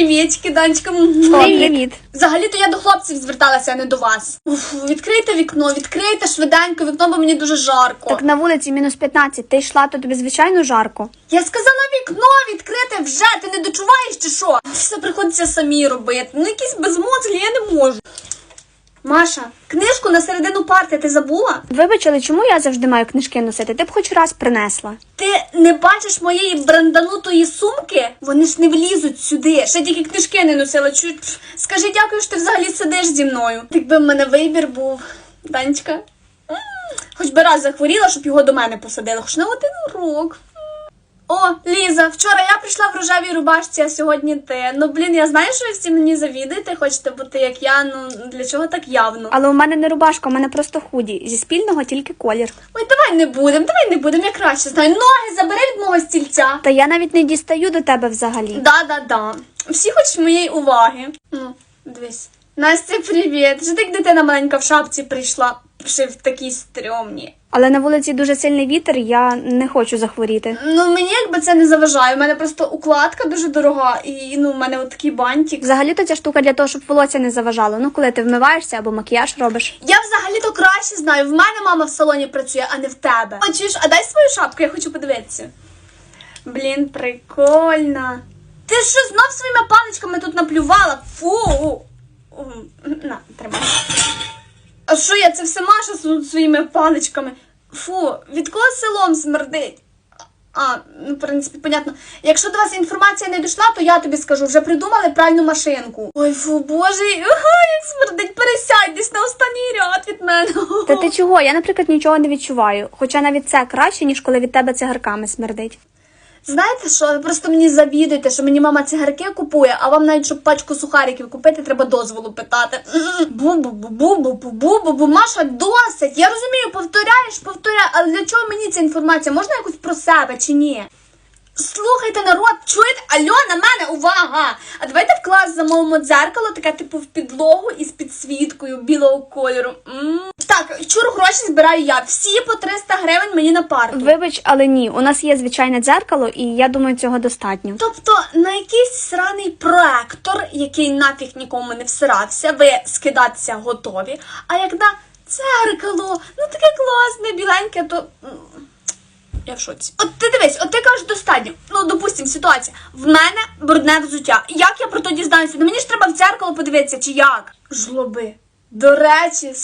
Привітки, Данечка. Привіт. Взагалі-то я до хлопців зверталася, а не до вас. Уф, відкрийте вікно, відкрийте швиденько вікно, бо мені дуже жарко. Так на вулиці мінус 15. Ти йшла, то тобі звичайно жарко. Я сказала вікно відкрите вже, ти не дочуваєш чи що? Все приходиться самі робити. Ну якісь безмозглі, я не можу. Маша, книжку на середину парти ти забула? Вибач, але чому я завжди маю книжки носити? Ти б хоч раз принесла. Ти не бачиш моєї бранданутої сумки? Вони ж не влізуть сюди. Ще тільки книжки не носила. Чу... пф, Скажи дякую, що ти взагалі сидиш зі мною. Якби в мене вибір був, Данечка. Хоч би раз захворіла, щоб його до мене посадили, хоч на один урок. О, Ліза, вчора я прийшла в рожевій рубашці, а сьогодні ти. Ну блін, я знаю, що ви всі мені завідуєте, хочете бути як я. Ну для чого так явно? Але у мене не рубашка, у мене просто худі. Зі спільного тільки колір. Ой, давай не будемо, давай не будемо, я краще знаю. Ноги забери від мого стільця. Та я навіть не дістаю до тебе взагалі. Да, да, да. Всі хочуть моєї уваги. Ну, дивись. Настя, привіт. Ти як дитина маленька в шапці прийшла, ще в такій стрьомні. Але на вулиці дуже сильний вітер, я не хочу захворіти. Ну, мені якби це не заважає. У мене просто укладка дуже дорога, і ну, у мене от такий бантик. Взагалі-то ця штука для того, щоб волосся не заважало. Ну, коли ти вмиваєшся або макіяж робиш. Я взагалі-то краще знаю. В мене мама в салоні працює, а не в тебе. Чуєш, а дай свою шапку, я хочу подивитися. Блін, прикольно. Ти що знов своїми паличками тут наплювала? Фу. На, тримай. А що я це все Маша з своїми паличками? Фу, від кого селом смердить? А, ну, в принципі, понятно. Якщо до вас інформація не дійшла, то я тобі скажу, вже придумали пральну машинку. Ой, фу, боже, ага, як смердить, пересядь десь на останній ряд від мене. Та ти чого? Я, наприклад, нічого не відчуваю. Хоча навіть це краще, ніж коли від тебе цигарками смердить. Знаєте що, ви просто мені завідуєте, що мені мама цигарки купує, а вам навіть щоб пачку сухариків купити, треба дозволу питати. Бу-бу-бу-бу-бу-бу-бу-бу. Маша, досить. Я розумію, повторяєш, повторяєш, але для чого мені ця інформація? Можна якось про себе чи ні? Слухайте, народ, чуєте? Алло, на мене, увага! А давайте в клас замовимо дзеркало, таке типу в підлогу із підсвіткою білого кольору. м Так, чур гроші збираю я. Всі по 300 гривень мені на парту. Вибач, але ні. У нас є звичайне дзеркало, і я думаю, цього достатньо. Тобто на якийсь сраний проектор, який нафіг нікому не всирався, ви скидатися готові. А як на дзеркало, ну таке класне, біленьке, то. Я в шоці. От ти дивись, от ти кажеш достатньо. Ну, допустим, ситуація. В мене брудне взуття. Як я про то дізнаюся? Ну мені ж треба в дзеркало подивитися, чи як? Жлоби. До речі,